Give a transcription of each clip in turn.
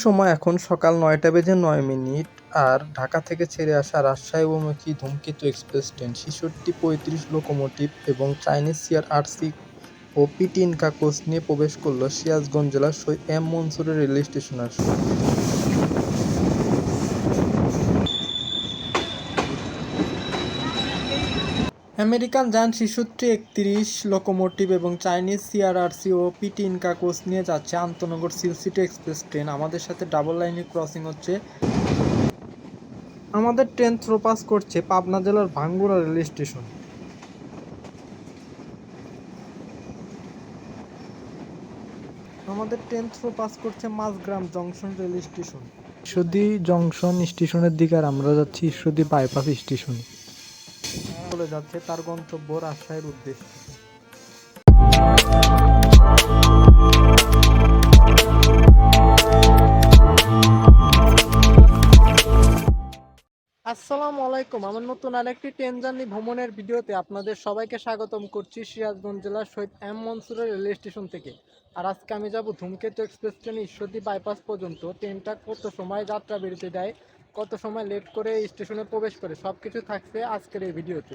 সময় এখন সকাল নয়টা বেজে নয় মিনিট আর ঢাকা থেকে ছেড়ে আসা রাজশাহী অভিমুখী ধূমকেতু এক্সপ্রেস ট্রেন, ছেষট্টি পঁয়ত্রিশ লোকোমোটিভ এবং চাইনিজ সিয়ার আরসি ও পিটিনকা কোচ নিয়ে প্রবেশ করল সিরাজগঞ্জ জেলার এম মনসুরের রেল স্টেশনের আমেরিকান যান ছেষট্টি একত্রিশ লোকোমোটিভ এবং চাইনিজ সিআরআরসি ও পিটি ইনকা কোচ নিয়ে যাচ্ছে আন্তনগর সিলসিটি এক্সপ্রেস ট্রেন আমাদের সাথে ডাবল লাইনে ক্রসিং হচ্ছে। আমাদের ট্রেন থ্রোপাস করছে পাবনা জেলার ভাঙ্গুড়া রেল স্টেশন। আমাদের ট্রেন থ্রো পাস করছে Majhgram junction rail station. Ishwardi junction স্টেশনের দিকে আর আমরা যাচ্ছি ঈশ্বরদী বাইপাস স্টেশনে। চলে যাচ্ছে তার গন্তব্য রাজশাহীর উদ্দেশ্যে। আসসালামু আলাইকুম। আমার নতুন আরেকটি ট্রেন জার্নি ভ্রমণের ভিডিওতে আপনাদের সবাইকে স্বাগতম করছি সিরাজগঞ্জ জেলার শহীদ এম মনসুরের রেল স্টেশন থেকে। আর আজকে আমি যাব ধূমকেতু এক্সপ্রেস ট্রেন ঈশ্বরদী বাইপাস পর্যন্ত। ট্রেনটা কত সময় যাত্রা বেরোতে দেয় কত সময় লেট করে স্টেশনে প্রবেশ করে সব কিছু থাকছে আজকের এই ভিডিওতে।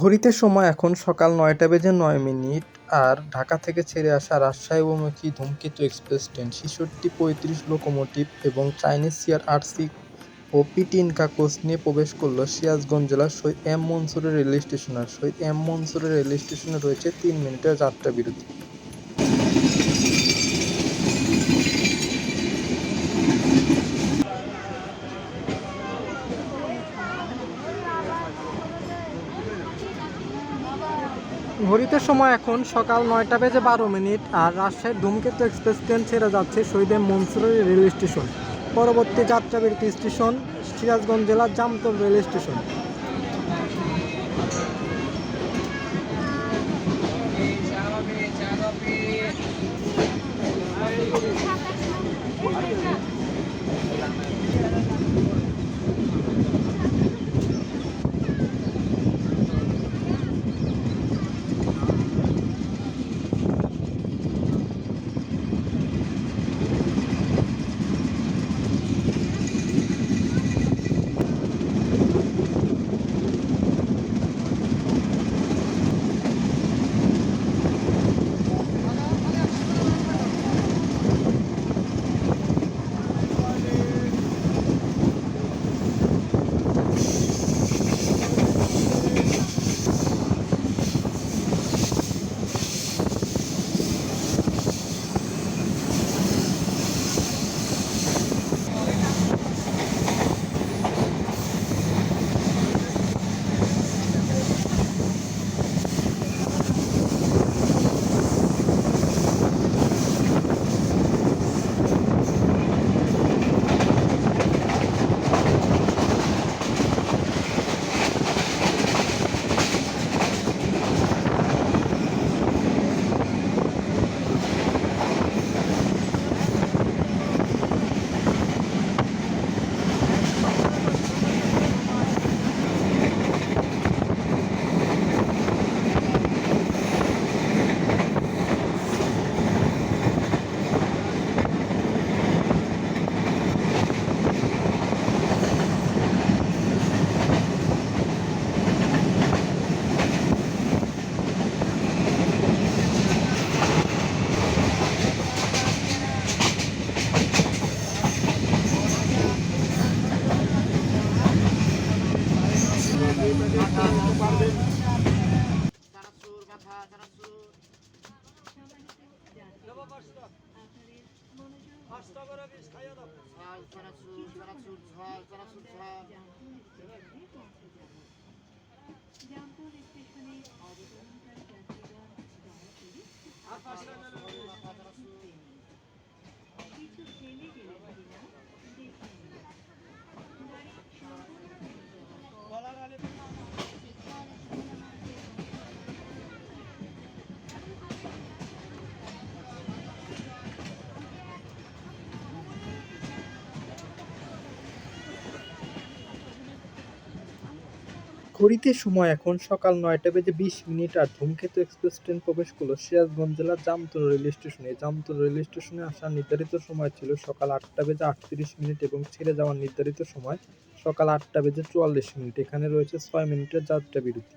ঘড়িতে সময় এখন সকাল নয়টা বেজে নয় মিনিট, আর ঢাকা থেকে ছেড়ে আসা রাজশাহী অভিমুখী ধূমকেতু এক্সপ্রেস ট্রেন, ছেষট্টি পঁয়ত্রিশ লোকোমোটিভ এবং চাইনিজ সিআর আরসি ও পিটি ইনকা কোচ নিয়ে প্রবেশ করল সিরাজগঞ্জ জেলার শহীদ এম মনসুরের রেল স্টেশনের শহীদ এম মনসুরের রেল স্টেশনে রয়েছে তিন মিনিটের যাত্রা বিরতি ঘড়িতে সময় এখন সকাল নয়টা বেজে বারো মিনিট আর রাজশাহীর ধূমকেতু এক্সপ্রেস ট্রেন ছেড়ে যাচ্ছে শহীদের মনসুরের রেল স্টেশন পরবর্তী যাত্রাবিরতি স্টেশন সিরাজগঞ্জ জেলার জামতল রেল স্টেশন ঘড়িতে সময় এখন সকাল নয়টা বেজে বিশ মিনিট আর ধূমকেতু এক্সপ্রেস ট্রেন প্রবেশ করল সিরাজগঞ্জ জেলার জামতল রেল স্টেশনে। জামতল রেল স্টেশনে আসার নির্ধারিত সময় ছিল সকাল আটটা বেজে আটত্রিশ মিনিট এবং ছেড়ে যাওয়ার নির্ধারিত সময় সকাল আটটা বেজে চুয়াল্লিশ মিনিট। এখানে রয়েছে ছয় মিনিটের যাত্রা বিরতি।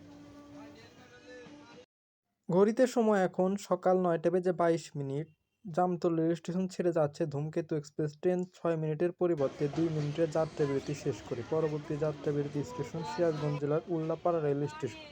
ঘড়িতে সময় এখন সকাল নয়টা বেজে বাইশ মিনিট। জামতল রেল স্টেশন ছেড়ে যাচ্ছে ধূমকেতু এক্সপ্রেস। ট্রেন ছয় মিনিটের পরিবর্তে দুই মিনিটের যাত্রাবিরতি শেষ করে। পরবর্তী যাত্রাবিরতি স্টেশন সিরাজগঞ্জ জেলার Ullapara rail station.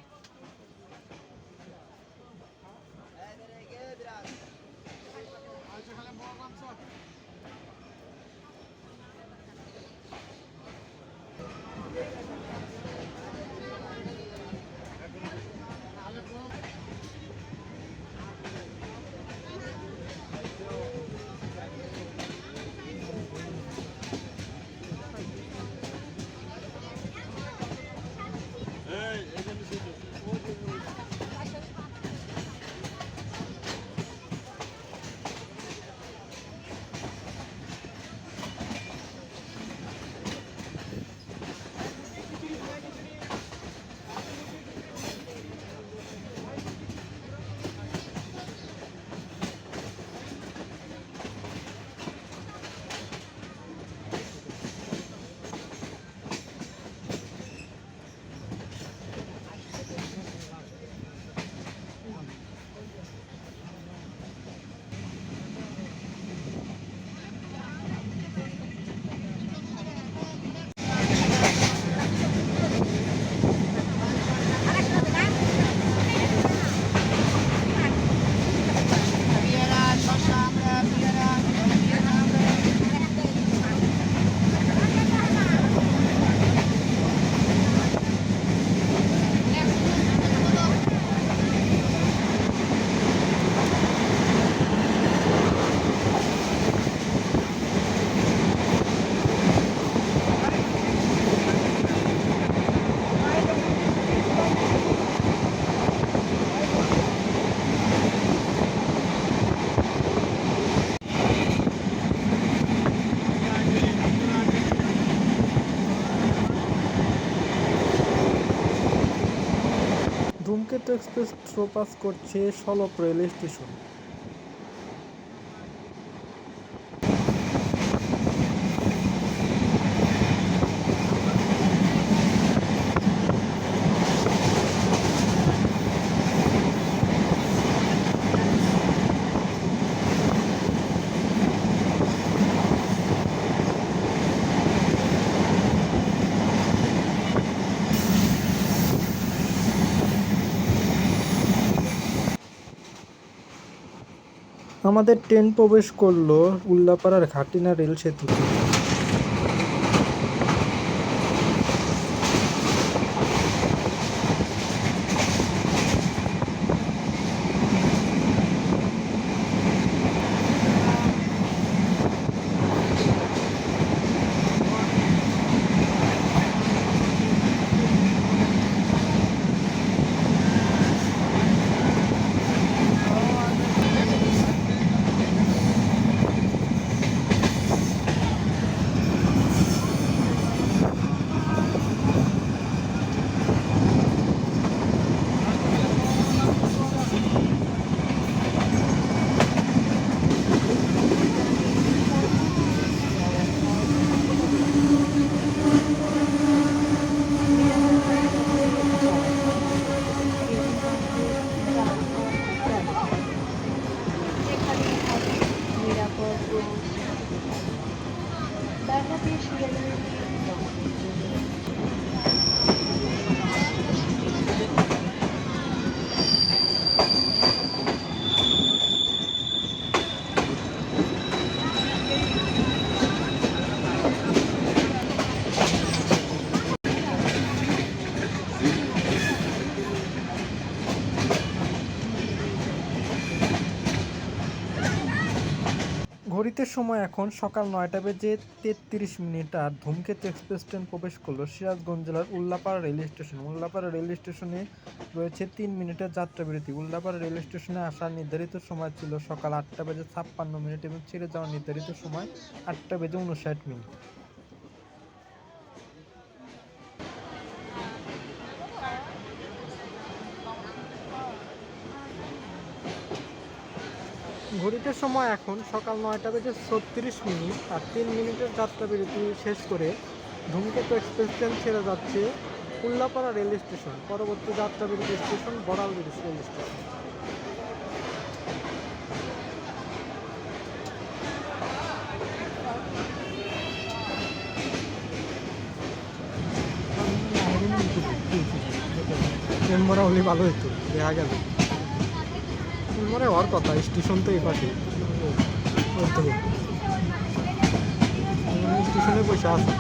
Dhumketu express through pass করছে সলপ রেল স্টেশন। আমাদের ট্রেন প্রবেশ করল উল্লাপাড়ার ঘাটিনা রেল সেতুতে। ঘড়িতে সময় এখন সকাল নয়টা বেজে তেত্রিশ মিনিট আর ধূমকেতু এক্সপ্রেস ট্রেন প্রবেশ করল সিরাজগঞ্জ জেলার Ullapara rail station. Ullapara rail স্টেশনে রয়েছে তিন মিনিটের যাত্রা বিরতি। উল্লাপাড়া রেল স্টেশনে আসার নির্ধারিত সময় ছিল সকাল আটটা বেজে ছাপ্পান্ন মিনিট এবং ছেড়ে যাওয়ার নির্ধারিত সময় আটটা বেজে উনষাট মিনিট। ঘড়িতে সময় এখন সকাল নয়টা বেজে ছত্রিশ মিনিট আর তিন মিনিটের যাত্রা বিরতি শেষ করে ধূমকেতু এক্সপ্রেস ট্রেন ছেড়ে যাচ্ছে উল্লাপাড়া রেল স্টেশন। পরবর্তী যাত্রা বিরতি স্টেশন বড়াল রেল স্টেশন। হলে ভালো হতো দেখা গেল। ওর হওয়ার কথা স্টেশন তো এই পাশে স্টেশনে বসে আছে।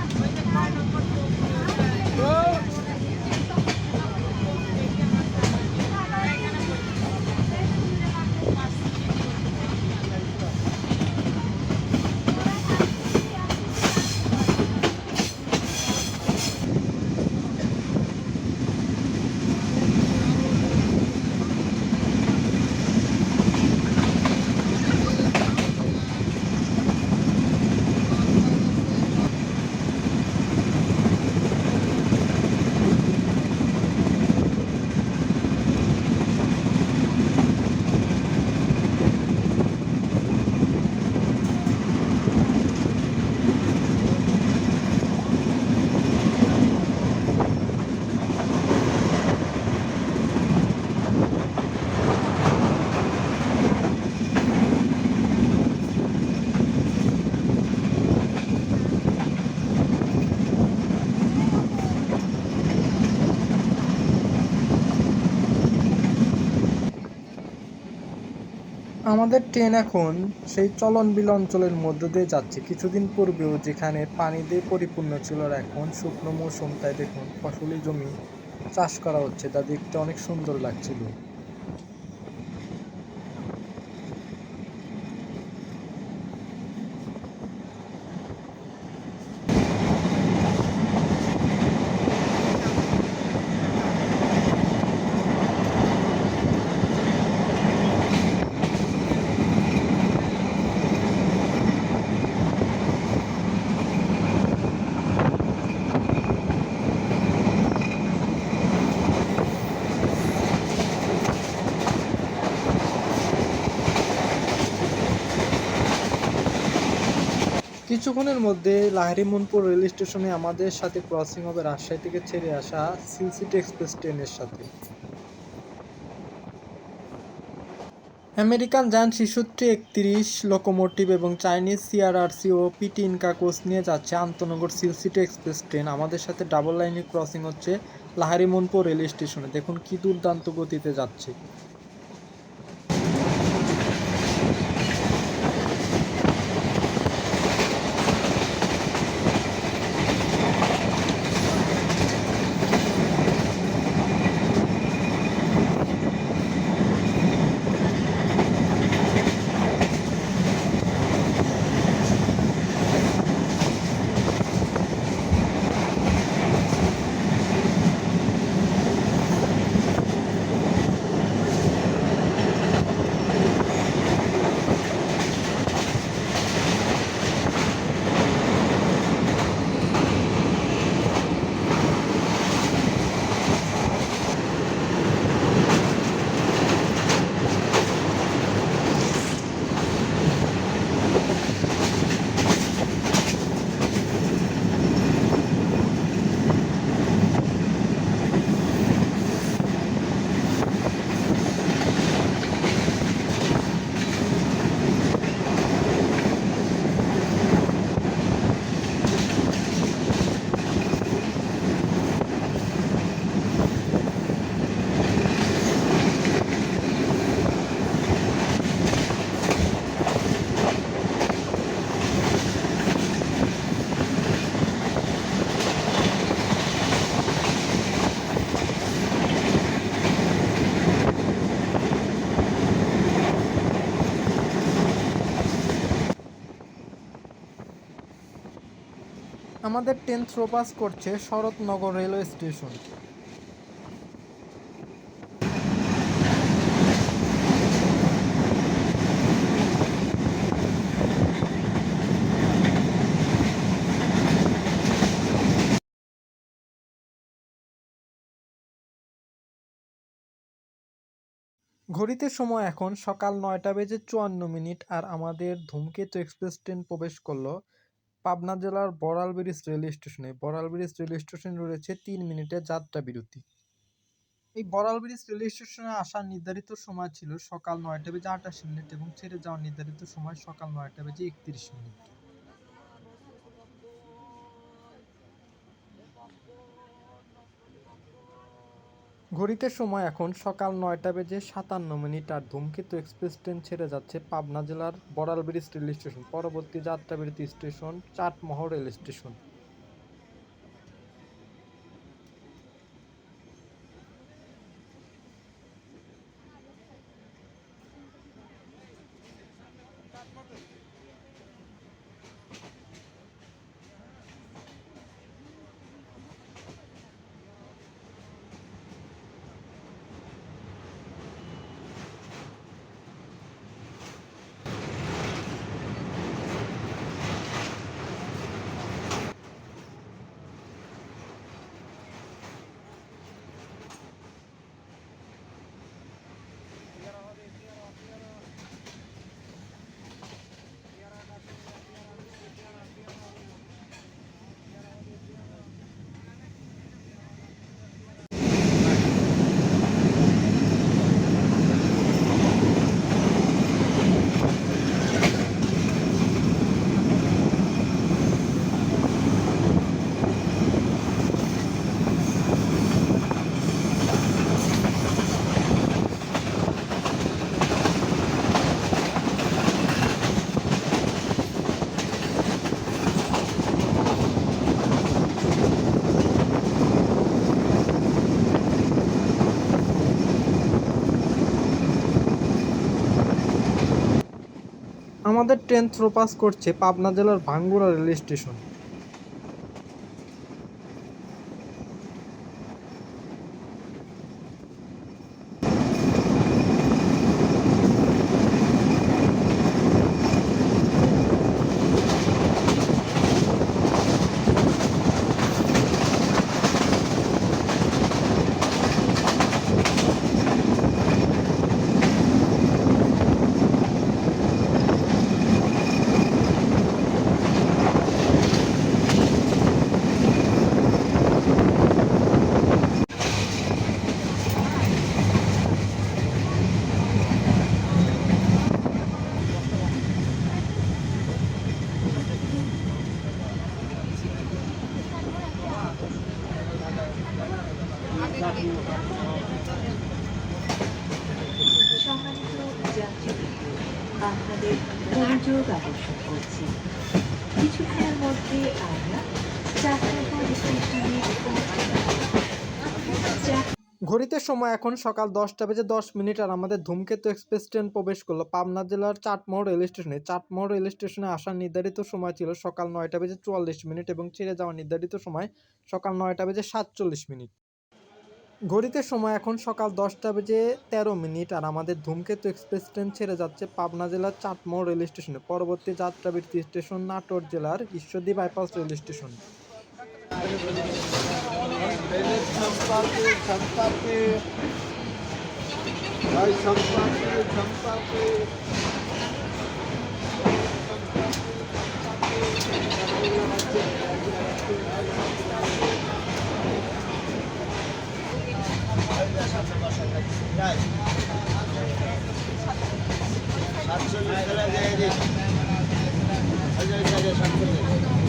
আমাদের ট্রেন এখন সেই চলন বিল অঞ্চলের মধ্য দিয়ে যাচ্ছে। কিছুদিন পূর্বেও যেখানে পানি দিয়ে পরিপূর্ণ ছিল, আর এখন শুকনো মৌসুম তাই দেখুন ফসলি জমি চাষ করা হচ্ছে। তা দেখতে অনেক সুন্দর লাগছিল। কিছুক্ষণের মধ্যে লাহিড়িমনপুর রেল স্টেশনে আমাদের সাথে ক্রসিং হবে রাজশাহী থেকে ছেড়ে আসা সিলসিটি এক্সপ্রেস ট্রেনের সাথে। আমেরিকান যান শিশুটি একত্রিশ লোকোমোটিভ এবং চাইনিজ সিআরআরসি ও পিটি ইনকা কোচ নিয়ে যাচ্ছে আন্তনগর সিলসিটি এক্সপ্রেস ট্রেন। আমাদের সাথে ডাবল লাইনে ক্রসিং হচ্ছে লাহারিমনপুর রেল স্টেশনে। দেখুন কি দুর্দান্ত গতিতে যাচ্ছে। আমাদের ট্রেন থ্রোপাস করছে শরৎনগর রেলওয়ে স্টেশন। ঘড়িতে সময় এখন সকাল নয়টা বেজে চুয়ান্ন মিনিট আর আমাদের ধূমকেতু এক্সপ্রেস ট্রেন প্রবেশ করল পাবনা জেলার বড়াল ব্রিজ রেল স্টেশনে বড়াল ব্রিজ রেল স্টেশনে রয়েছে তিন মিনিটের যাত্রা বিরতি। এই বড়াল ব্রিজ রেল স্টেশনে আসার নির্ধারিত সময় ছিল সকাল নয়টা বেজে আটাশ মিনিট এবং ছেড়ে যাওয়ার নির্ধারিত সময় সকাল নয়টা বেজে একত্রিশ মিনিট। ঘড়িতে সময় এখন সকাল নয়টা বেজে সাতান্ন মিনিট আর ধূমকেতু এক্সপ্রেস ট্রেন ছেড়ে যাচ্ছে পাবনা জেলার বড়াল ব্রিজ রেল স্টেশন। পরবর্তী যাত্রাবিরতি স্টেশন চাটমোহর রেল স্টেশন। আমাদের ট্রেন থ্রোপাস করছে পাবনা জেলার ভাঙ্গুড়া রেল স্টেশন সম্মানিত যাত্রী আপনাদের মনোযোগ আকর্ষণ করছি কিছুক্ষণের মধ্যে আমরা চাকরাপাড় স্টেশনে পৌঁছে যাব। ঘড়িতে সময় এখন সকাল দশটা বেজে দশ মিনিট আর আমাদের ধূমকেতু এক্সপ্রেস ট্রেন প্রবেশ করল। পাবনা জেলার চাটমোহর রেল স্টেশনে। চাটমোহর রেল স্টেশনে আসার নির্ধারিত সময় ছিল সকাল নয়টা বেজে চুয়াল্লিশ মিনিট এবং ছেড়ে যাওয়ার নির্ধারিত সময় সকাল নয়টা বেজে সাতচল্লিশ মিনিট। ঘড়িতে সময় এখন সকাল দশটা বেজে তেরো মিনিট আর আমাদের ধূমকেতু এক্সপ্রেস ট্রেন ছেড়ে যাচ্ছে পাবনা জেলার চাটমোহর রেল স্টেশনে। পরবর্তী যাত্রাবৃত্তি স্টেশন নাটোর জেলার Ishwardi bypass rail station. Evet, çampatı, çampatı. Ay çampatı, çampatı. সাতচল্লিশ টাকা দিয়ে দিই হাজার টাকা সাতচল্লিশ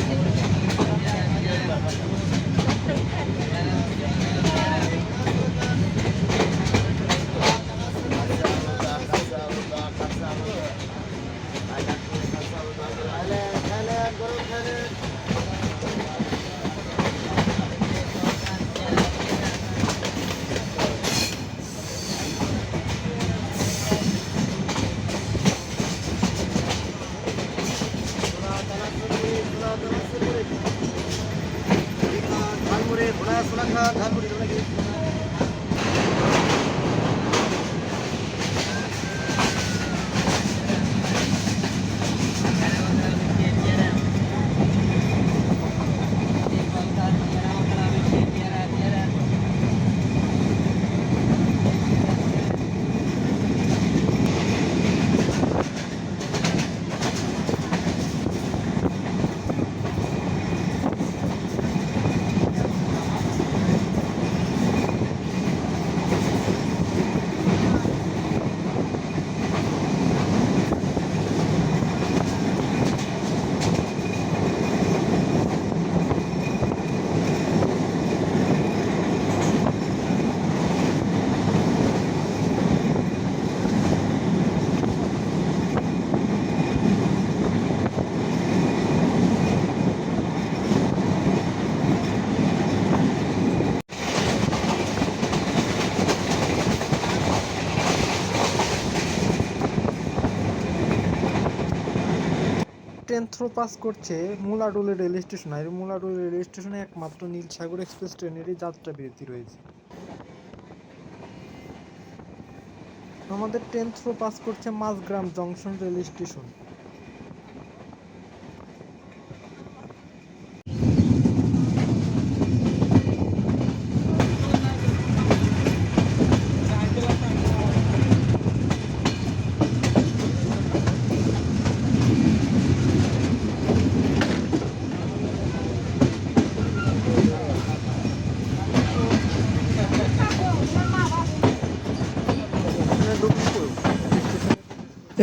থ্রো পাস করছে মুলাডুলি রেল স্টেশন আর মুলাডুলি রেল স্টেশনে একমাত্র নীল সাগর এক্সপ্রেস ট্রেনেরই যাত্রা বিরতি রয়েছে। আমাদের ট্রেন থ্রো পাস করছে মাঝগ্রাম জংশন রেল স্টেশন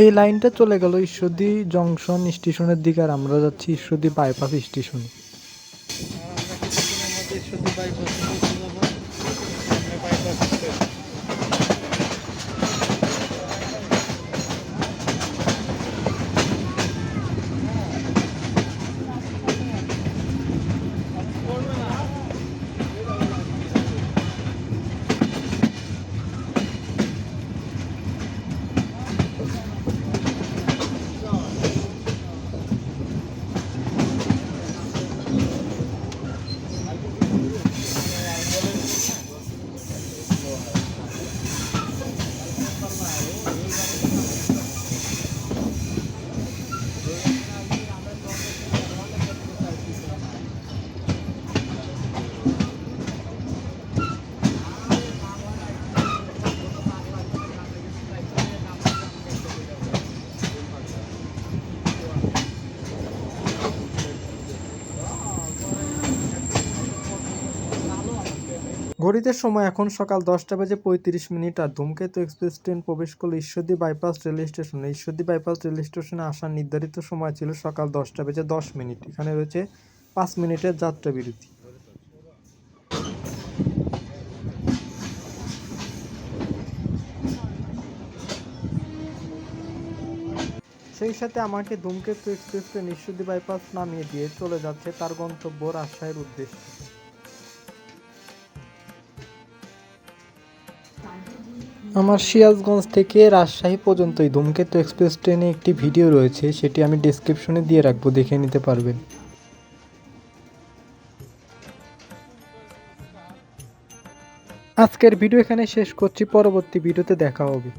এই লাইনটা চলে গেল ঈশ্বরদী জংশন স্টেশনের দিকে আর আমরা যাচ্ছি ঈশ্বরদী বাইপাস স্টেশনে। ঘড়িতে সময় এখন সকাল দশটা বেজে পঁয়ত্রিশ মিনিট আর ধূমকেতু এক্সপ্রেস ট্রেন প্রবেশ করল ঈশ্বরদী বাইপাস রেল স্টেশনে। ঈশ্বরদী বাইপাস রেল স্টেশনে আসার নির্ধারিত সময় ছিল সকাল দশটা বেজে দশ মিনিট। এখানে রয়েছে পাঁচ মিনিটের যাত্রা বিরতি। সেই সাথে আমাকে ধূমকেতু এক্সপ্রেস ট্রেন ঈশ্বরদী বাইপাস নামিয়ে দিয়ে চলে যাচ্ছে তার গন্তব্য রাজশাহীর উদ্দেশ্যে। আমার সিরাজগঞ্জ থেকে রাজশাহী পর্যন্ত এই ধূমকেতু এক্সপ্রেস ট্রেনে একটি ভিডিও রয়েছে, সেটি আমি ডিসক্রিপশনে দিয়ে রাখব, দেখে নিতে পারবেন। আজকের ভিডিও এখানে শেষ করছি, পরবর্তী ভিডিওতে দেখা হবে।